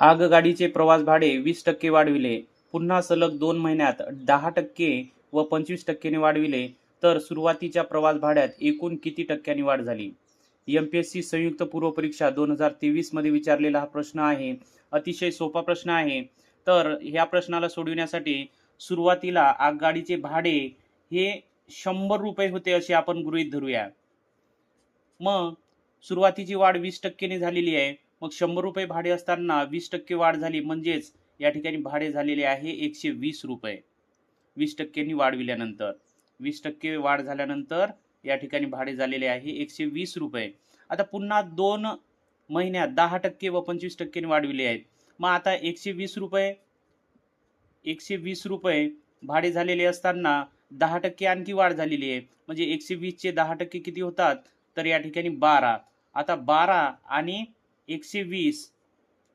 आगगाडीचे प्रवास भाडे वीस टक्के वाढविले. पुन्हा सलग दोन महिन्यात दहा टक्के व पंचवीस टक्क्याने वाढविले. तर सुरुवातीच्या प्रवास भाड्यात एकूण किती टक्क्यांनी वाढ झाली? एम पी एस सी संयुक्त पूर्व परीक्षा दोन हजार तेवीसमध्ये विचारलेला हा प्रश्न आहे. अतिशय सोपा प्रश्न आहे. तर ह्या प्रश्नाला सोडविण्यासाठी सुरुवातीला आगगाडीचे भाडे हे शंभर रुपये होते असे आपण गृहीत धरूया. मग सुरुवातीची वाढ वीस टक्क्याने झालेली आहे. मग शंभर रुपये भाडे असताना वीस टक्के वाढ झाली म्हणजेच या ठिकाणी भाडे झालेले आहे एकशे वीस रुपये. वीस टक्क्यांनी वाढविल्यानंतर वीस टक्के वाढ झाल्यानंतर या ठिकाणी भाडे झालेले आहे एकशे वीस रुपये. आता पुन्हा दोन महिन्यात दहा टक्के व पंचवीस टक्क्यांनी वाढविले आहेत मग आता एकशे वीस रुपये एकशे वीस रुपये भाडे झालेले असताना दहा टक्के आणखी वाढ झालेली आहे. म्हणजे एकशे वीसचे दहा टक्के किती होतात? तर या ठिकाणी बारा. आता बारा आणि एकशे वीस.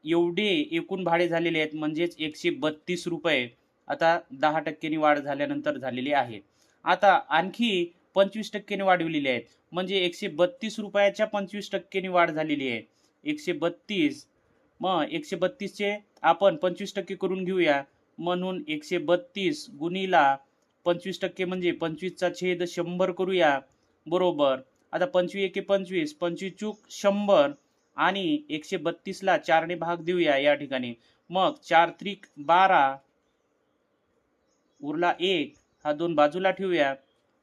एवढे एकूण भाडे झालेले आहेत म्हणजेच एकशे बत्तीस रुपये आता दहा टक्क्यांनी वाढ झाल्यानंतर झालेली आहे. आता आणखी पंचवीस टक्क्यांनी वाढविलेली आहेत म्हणजे एकशे बत्तीस रुपयाच्या पंचवीस टक्क्यांनी वाढ झालेली आहे. एकशे बत्तीस मग एकशे बत्तीसचे आपण पंचवीस टक्के करून घेऊया. म्हणून एकशे बत्तीस गुणीला पंचवीस टक्के म्हणजे पंचवीसचा छेद शंभर करूया. बरोबर. आता पंचवीस एके पंचवीस पंचवीस चूक शंभर. आणि एकशे बत्तीसला चारने भाग देऊया या ठिकाणी. मग चार त्रिक बारा उरला एक हा दोन बाजूला ठेवूया.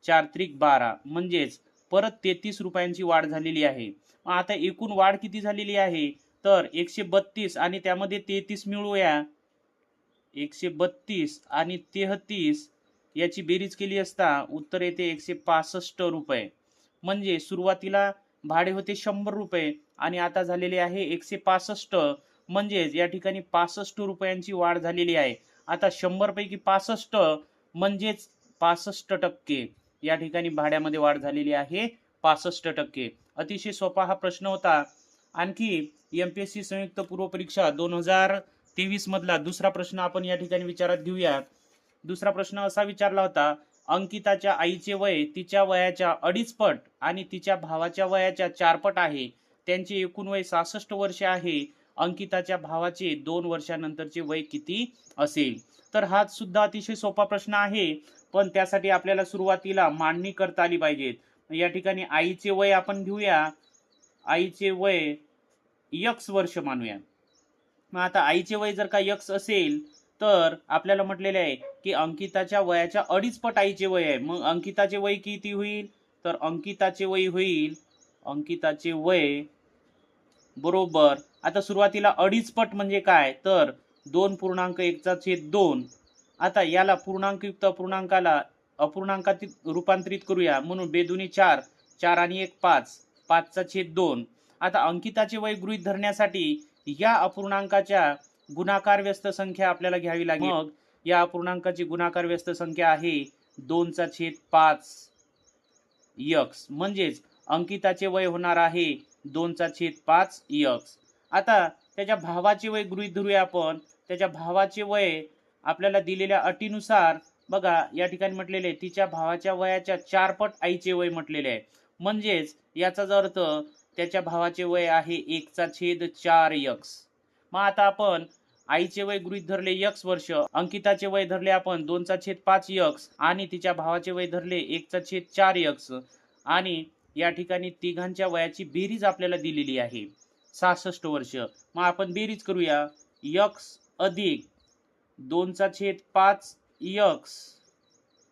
चार त्रिक बारा म्हणजेच परत तेहतीस रुपयांची वाढ झालेली आहे. मग आता एकूण वाढ किती झालेली आहे? तर एकशे बत्तीस आणि त्यामध्ये तेहतीस मिळूया एकशे बत्तीस आणि तेहतीस याची बेरीज केली असता उत्तर येते एकशे पासष्ट रुपये. म्हणजे सुरुवातीला भाडे होते शंभर रुपये आणि आता झालेले आहे एकशे पासष्ट. म्हणजेच या ठिकाणी पासष्ट रुपयांची वाढ झालेली आहे. आता शंभर पैकी पासष्ट म्हणजेच पासष्ट टक्के या ठिकाणी भाड्यामध्ये वाढ झालेली आहे. पासष्ट टक्के. अतिशय सोपा हा प्रश्न होता. आणखी एम पी एस सी संयुक्त पूर्व परीक्षा दोन हजार तेवीस मधला दुसरा प्रश्न आपण या ठिकाणी विचारात घेऊया. दुसरा प्रश्न असा विचारला होता अंकिताच्या आईचे वय तिच्या वयाच्या अडीच पट आणि तिच्या भावाच्या वयाच्या चारपट आहे. त्यांचे एकूण वय सहासष्ट वर्षे आहे. अंकिताच्या भावाचे दोन वर्षानंतरचे वय किती असेल? तर हा सुद्धा अतिशय सोपा प्रश्न आहे. पण त्यासाठी आपल्याला सुरुवातीला मांडणी करता आली पाहिजेत. या ठिकाणी आईचे वय आपण घेऊया. आईचे वय यक्स वर्ष मानूया. मग आता आईचे वय जर का यक्स असेल तर आपल्याला म्हटलेले आहे की अंकिताच्या वयाच्या अडीच पट आईचे वय आहे. मग अंकिताचे वय किती होईल? तर अंकिताचे वय होईल अंकिताचे वय बरोबर आता सुरुवातीला अडीच पट म्हणजे काय? तर दोन पूर्णांक एकचा छेद दोन. आता याला पूर्णांकयुक्त अपूर्णांकाला अपूर्णांकात रूपांतरित करूया. म्हणून बेदुनी चार चार आणि एक पाच पाचचा छेद दोन. आता अंकिताचे वय गृहीत धरण्यासाठी या अपूर्णांकाच्या गुणाकार व्यस्त संख्या आपल्याला घ्यावी लागेल. मग? या अपूर्णांकाची गुणाकार व्यस्त संख्या आहे दोनचा छेद पाच यक्स म्हणजेच अंकिताचे वय होणार आहे दोनचा छेद पाच यक्स आता त्याच्या भावाचे वय गृहीत धरूया आपण. त्याच्या भावाचे वय आपल्याला दिलेल्या अटीनुसार बघा या ठिकाणी म्हटलेले आहे, तिच्या भावाच्या वयाच्या चार पट आईचे वय म्हटलेले आहे. म्हणजेच याचाच अर्थ त्याच्या भावाचे वय आहे एकचा छेद चार यक्स मग आता आपण आईचे वय गृहीत धरले यक्स वर्ष अंकिताचे वय धरले आपण दोनचा छेद पाच यक्स आणि तिच्या भावाचे वय धरले एकचा छेद चार यक्स आणि या ठिकाणी तिघांच्या वयाची बेरीज आपल्याला दिलेली आहे. सहासष्ट वर्ष. मग आपण बेरीज करूया. यक्स अधिक दोनचा छेद पाच यक्स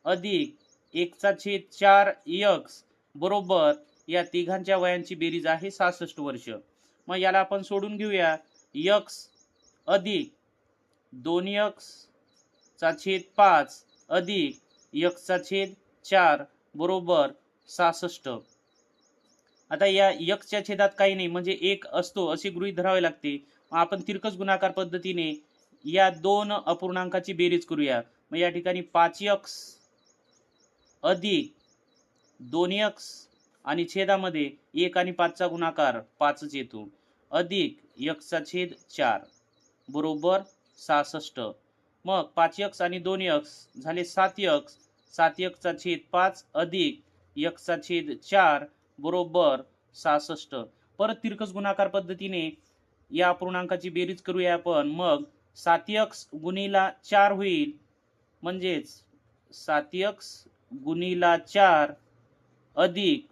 अधिक एकचा छेद चार यक्स बरोबर या तिघांच्या वयांची बेरीज आहे सहासष्ट वर्ष. मग याला आपण सोडून घेऊया. यक्स अधिक दोन यक्स चा छेद पाच अधिक यक्सचा छेद चार बरोबर सहासष्ट. आता या यक्सच्या छेदात काही नाही म्हणजे एक असतो असे गृहीत धरावे लागते. मग आपण तिरकस गुणाकार पद्धतीने या दोन अपूर्णांकाची बेरीज करूया. मग या ठिकाणी पाच यक्स अधिक दोन यक्स आणि छेदामध्ये एक आणि पाचचा गुणाकार पाचच येतो. अधिक यक्सचा छेद चार. बरोबर सहासष्ट. मग पाच यक्स आणि दोन यक्स झाले सात यक्स सात यक्सचा छेद पाच अधिक यक्सचा छेद चार बरोबर सहासष्ट. परत तिरकस गुणाकार पद्धतीने या अपूर्णांकाची बेरीज करूया आपण. मग सात यक्स गुणीला चार होईल. म्हणजेच सात यक्स गुणीला चार अधिक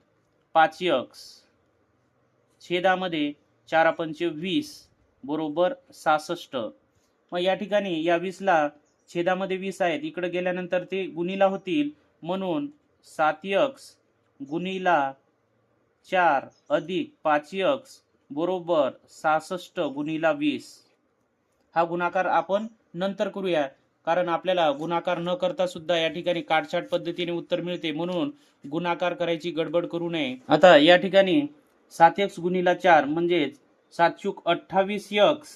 पाच यक्स छेदामध्ये चार पंच वीस. बरोबर सहासष्ट. मग या ठिकाणी या वीसला छेदामध्ये वीस आहेत. इकडे गेल्यानंतर ते गुणीला होतील. म्हणून सात यक्स गुणीला चार अधिक पाच यक्स बरोबर सहासष्ट गुणीला वीस. हा गुणाकार आपण नंतर करूया. कारण आपल्याला गुणाकार न करता सुद्धा या ठिकाणी काटछाट पद्धतीने उत्तर मिळते. म्हणून गुणाकार करायची गडबड करू नये. आता या ठिकाणी सात एक्स गुणीला चार म्हणजेच सात चूक अठ्ठावीस यक्स.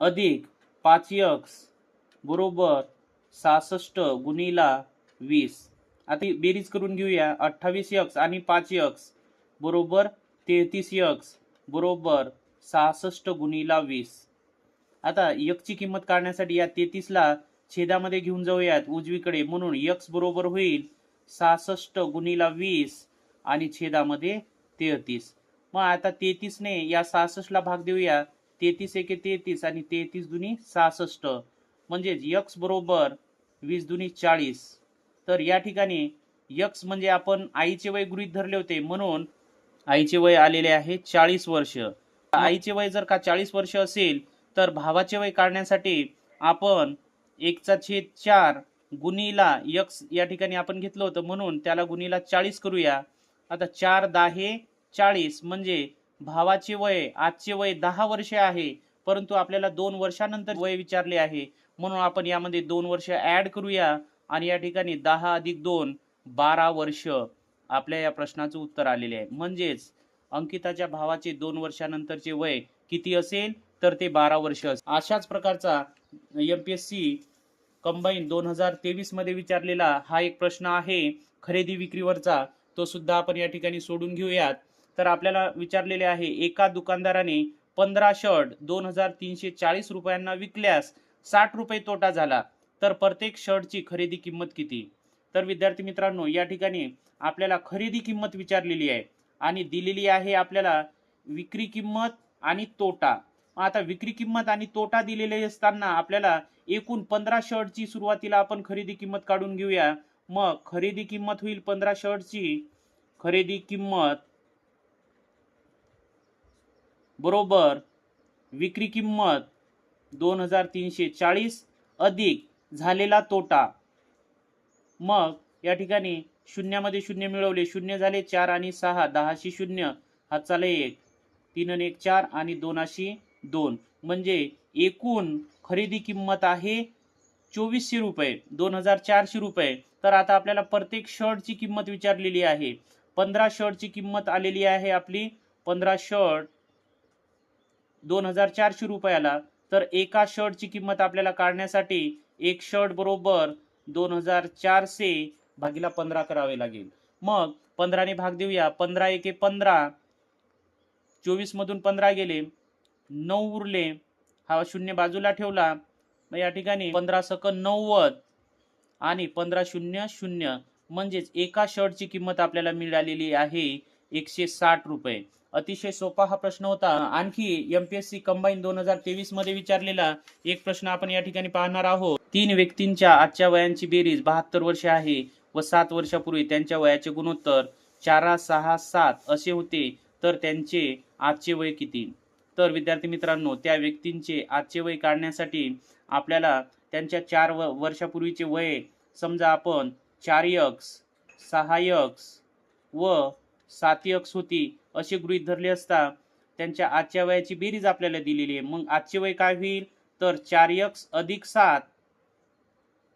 अधिक पाच यक्स. बरोबर सहासष्ट गुणीला वीस. आता बेरीज करून घेऊया. अठ्ठावीस यक्स आणि पाच यक्स. बरोबर तेहतीस यक्स. बरोबर सहासष्ट गुणीला वीस. आता यकची किंमत काढण्यासाठी या तेहतीसला छेदामध्ये घेऊन जाऊयात उजवीकडे. म्हणून यक्स बरोबर होईल सहासष्ट गुणीला वीस आणि छेदामध्ये तेहतीस. मग आता तेहतीसने या सहासष्टला भाग देऊया. तेहतीस एके तेहतीस आणि तेहतीस दुनी सहासष्ट. म्हणजेच यक्स बरोबर वीस दुनी चाळीस. तर या ठिकाणी यक्स म्हणजे आपण आईचे वय गृहीत धरले होते. म्हणून आईचे वय आलेले आहे चाळीस वर्ष. आईचे वय जर का चाळीस वर्ष असेल तर भावाचे वय काढण्यासाठी आपण एकचा छेद चार गुणीला यक्स या ठिकाणी आपण घेतलं होतं. म्हणून त्याला गुणीला चाळीस करूया. आता चार दाहे चाळीस म्हणजे भावाचे वय आजचे वय दहा वर्षे आहे परंतु आपल्याला दोन वर्षानंतर वय विचारले आहे. म्हणून आपण यामध्ये दोन वर्ष ऍड करूया आणि या ठिकाणी दहा अधिक दोन बारा वर्ष. आपल्या या प्रश्नाचं उत्तर आलेले आहे. म्हणजेच अंकिताच्या भावाचे दोन वर्षानंतरचे वय किती असेल? तर ते बारा वर्ष अशाच प्रकारचा M P S C combine दोन हजार तेवीसमध्ये विचारलेला हा एक प्रश्न आहे. खरेदी विक्रीवरचा तो सुद्धा आपण या ठिकाणी सोडून घेऊयात. तर आपल्याला विचारलेले आहे एका दुकानदाराने पंधरा शर्ट दोन हजार तीनशे चाळीस रुपयांना विकल्यास साठ रुपये तोटा झाला. तर प्रत्येक शर्टची खरेदी किंमत किती? तर विद्यार्थी मित्रांनो या ठिकाणी आपल्याला खरेदी किंमत विचारलेली आहे आणि दिलेली आहे आपल्याला विक्री किंमत आणि तोटा. आता विक्री किंमत आणि तोटा दिलेले असताना आपल्याला एकूण पंधरा शर्टची सुरुवातीला आपण खरेदी किंमत काढून घेऊया. मग खरेदी किंमत होईल पंधरा शर्टची. खरेदी किंमत बरोबर विक्री किंमत दोन हजार तीनशे चाळीस अधिक झालेला तोटा. मग या ठिकाणी शून्यामध्ये शून्य मिळवले. शून्य झाले चार आणि सहा. दहाशी शून्य. हा चाले एक. तीन आणि एक चार आणि दोनाशी दोन. म्हणजे एकूण खरेदी किंमत आहे चोवीसशे रुपये. दोन हजार चारशे रुपये. तर आता आपल्याला प्रत्येक शर्टची किंमत विचारलेली आहे. पंधरा शर्टची किंमत आलेली आहे आपली. पंधरा शर्ट दोन हजार चारशे रुपयाला तर एका शर्टची किंमत आपल्याला काढण्यासाठी एक शर्ट बरोबर दोन हजार चारशे भागीला पंधरा करावे लागेल. मग पंधराने भाग देऊया. पंधरा एके पंधरा. चोवीस मधून पंधरा गेले. नऊ उरले. हा शून्य बाजूला ठेवला. मग या ठिकाणी पंधरा सकन नव्वद आणि पंधरा शून्य शून्य म्हणजेच एका शर्टची किंमत आपल्याला मिळालेली आहे. एकशे साठ रुपये. अतिशय सोपा हा प्रश्न होता. आणखी एमपीएससी कंबाईन दोन हजार तेवीसमध्ये विचारलेला एक प्रश्न आपण या ठिकाणी पाहणार आहोत. तीन व्यक्तींच्या आजच्या वयांची बेरीज बहात्तर वर्ष आहे व सात वर्षापूर्वी त्यांच्या वयाचे गुणोत्तर चारा सहा सात असे होते. तर त्यांचे आजचे वय किती? तर विद्यार्थी मित्रांनो त्या व्यक्तींचे आजचे वय काढण्यासाठी आपल्याला त्यांच्या चार व वर्षापूर्वीचे वय समजा आपण चार यक्स सहा यक्स व साती अक्ष होती असे गृहीत धरले असता त्यांच्या आजच्या वयाची बेरीज आपल्याला दिलेली आहे. मग आजचे वय काय होईल? तर चार यक्स अधिक सात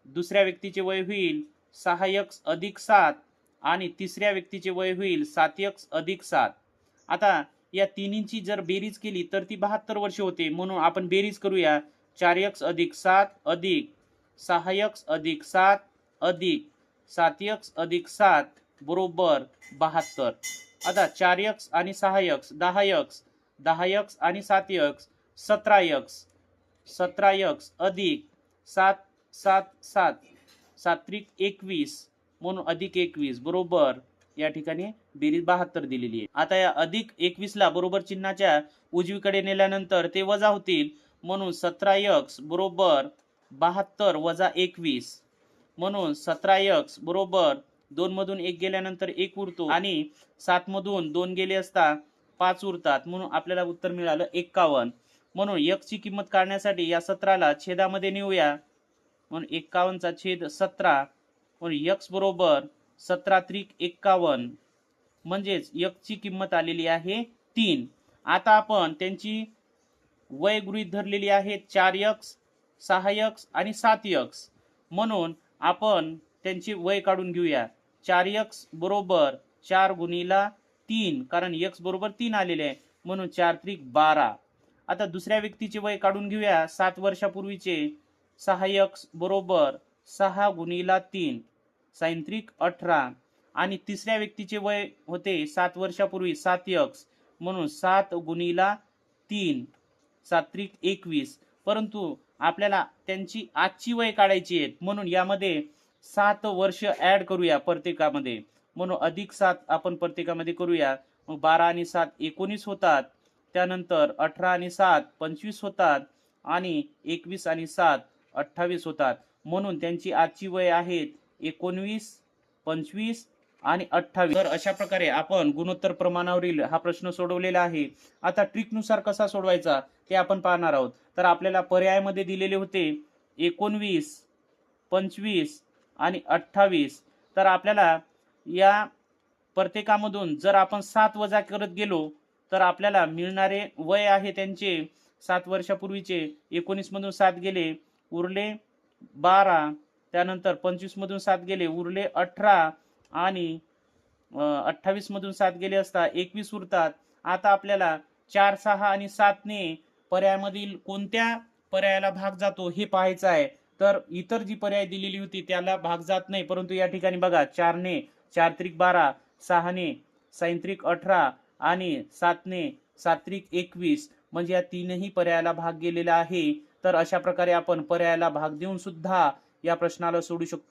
दुसऱ्या व्यक्तीचे वय होईल सहा यक्स अधिक सात आणि तिसऱ्या व्यक्तीचे वय होईल सात यक्स अधिक सात. आता या तिन्हींची जर बेरीज केली तर ती बहात्तर वर्ष होते. म्हणून आपण बेरीज करूया. चार यक्स अधिक सात अधिक सहा यक्स अधिक सात अधिक सात यक्स अधिक सात बरोबर बहात्तर. आता चार यक्स आणि सहा यक्स दहा यक्स दहा यक्स आणि सात यक्स सतरा यक्स सतरा यक्स अधिक सात सात सात सात्रिक एकवीस म्हणून अधिक एकवीस बरोबर? या ठिकाणी बेरीज बहात्तर दिलेली आहे. आता या अधिक एकवीसला बरोबर चिन्हाच्या उजवीकडे नेल्यानंतर ते वजा होतील म्हणून सतरा यक्स बरोबर बहात्तर वजा एकवीस म्हणून सतरा यक्स बरोबर दोन मधून एक गेल्यानंतर एक उरतो आणि सात मधून दोन गेले असता पाच उरतात. म्हणून आपल्याला उत्तर मिळालं एक्कावन्न. म्हणून x किंमत काढण्यासाठी या सतराला छेदामध्ये नेऊया. म्हणून एक्कावन्नचा छेद सतरा. म्हणून यक्स बरोबर सतरा त्रिक एक्कावन्न. म्हणजेच यकची किंमत आलेली आहे तीन. आता आपण त्यांची वय गृहीत धरलेली आहे चार यक्स सहा यक्स आणि सात यक्स म्हणून आपण त्यांची वय काढून घेऊया. चार यक्स बरोबर चार गुणीला तीन कारण यक्स बरोबर तीन आलेले आहे म्हणून चार त्रिक बारा. आता दुसऱ्या व्यक्तीचे वय काढून घेऊया. सात वर्षापूर्वीचे सहा यक्स बरोबर सहा गुणीला तीन सायंत्रिक अठरा. आणि तिसऱ्या व्यक्तीचे वय होते सात वर्षापूर्वी सात यक्स म्हणून सात गुणीला तीन सात्रिक एकवीस. परंतु आपल्याला त्यांची आजची वय काढायची आहेत म्हणून यामध्ये सात वर्ष ऍड करूया प्रत्येकामध्ये. म्हणून अधिक सात आपण प्रत्येकामध्ये करूया. मग बारा आणि सात एकोणीस होतात. त्यानंतर अठरा आणि सात पंचवीस होतात. आणि एकवीस आणि सात अठ्ठावीस होतात. म्हणून त्यांची आजची वय आहेत एकोणवीस पंचवीस आणि अठ्ठावीस. तर अशा प्रकारे आपण गुणोत्तर प्रमाणावरील हा प्रश्न सोडवलेला आहे. आता ट्रिकनुसार कसा सोडवायचा ते आपण पाहणार आहोत. तर आपल्याला पर्यायामध्ये दिलेले होते एकोणवीस पंचवीस आणि अठ्ठावीस. तर आपल्याला या प्रत्येकामधून जर आपण सात वजा करत गेलो तर आपल्याला मिळणारे वय आहे त्यांचे सात वर्षापूर्वीचे. एकोणीसमधून सात गेले उरले बारा. त्यानंतर पंचवीसमधून सात गेले उरले अठरा. आणि अठ्ठावीसमधून सात गेले असता एकवीस उरतात. आता आपल्याला चार सहा आणि सातने पर्यायामधील कोणत्या पर्यायाला भाग जातो हे पाहायचं आहे. तर इतर जी पर्याय दिलेली होती त्याला भाग जात नाही. परंतु या ठिकाणी बघा चारने चार त्रिक बारा सहाने सायंत्रिक अठरा आणि सातने सात्रिक एकवीस म्हणजे या तीनही पर्यायाला भाग गेलेला आहे. तर अशा प्रकारे आपण पर्यायाला भाग देऊन सुद्धा या प्रश्नाला सोडू शकतो.